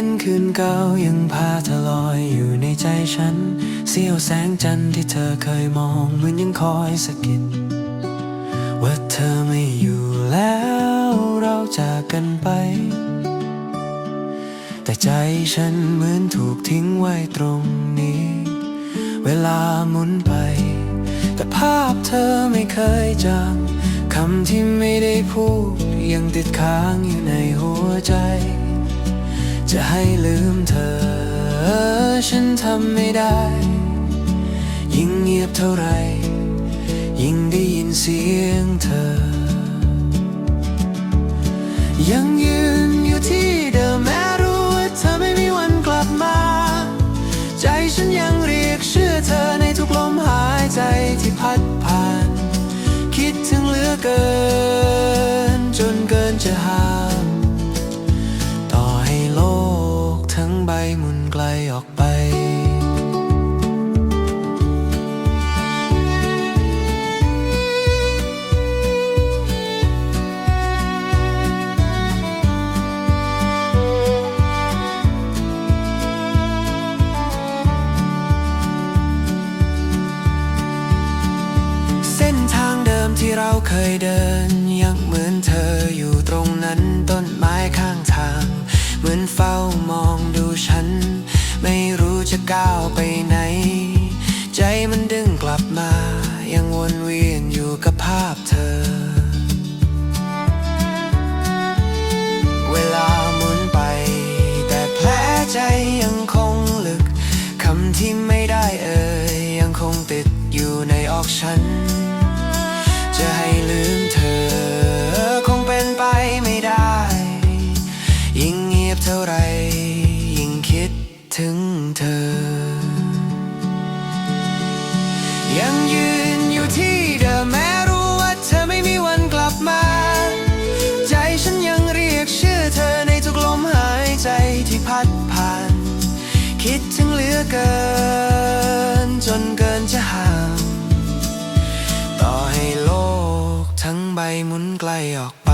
เย็นคืนเก่ายังพาเธอลอยอยู่ในใจฉัน เสี้ยวแสงจันทร์ที่เธอเคยมองเหมือนยังคอยสะกิด ว่าเธอไม่อยู่แล้วเราจากกันไป แต่ใจฉันเหมือนถูกทิ้งไว้ตรงนี้ เวลาหมุนไป แต่ภาพเธอไม่เคยจางคำที่ไม่ได้พูดยังติดค้างอยู่ในหัวใจ จะให้ลืมเธอ ฉันทำไม่ได้ ยิ่งเงียบเท่าไหรยิ่งได้ยินเสียงเธอ ยังยืนอยู่ที่เดิมแม้รู้ว่าเธอไม่มีวันกลับมา ใจฉันยังเรียกชื่อเธอในทุกลมหายใจที่พัดผ่าน คิดถึงเหลือเกิน จนเกินจะหา ใบหมุนไกลออกไปเส้นทางเดิมที่เราเคยเดิน ยังเหมือนเธออยู่ตรงนั้นต้นไม้ข้าง มือนเฝ้ามองดูฉัน ไม่รู้จะก้าวไปไหน ใจมันดึงกลับมา ยังวนเวียนอยู่กับภาพเธอ เวลาหมุนไป แต่แผลใจยังคงลึก คำที่ไม่ได้เอ่ยยังคงติดอยู่ในออกฉัน เธอ ยังยืนอยู่ที่เดิมแม้รู้ว่าเธอไม่มีวันกลับมา ใจฉันยังเรียกชื่อเธอในทุกลมหายใจที่พัดผ่าน คิดถึงเหลือเกิน จนเกินจะห้ามต่อให้โลกทั้งใบหมุนไกลออกไป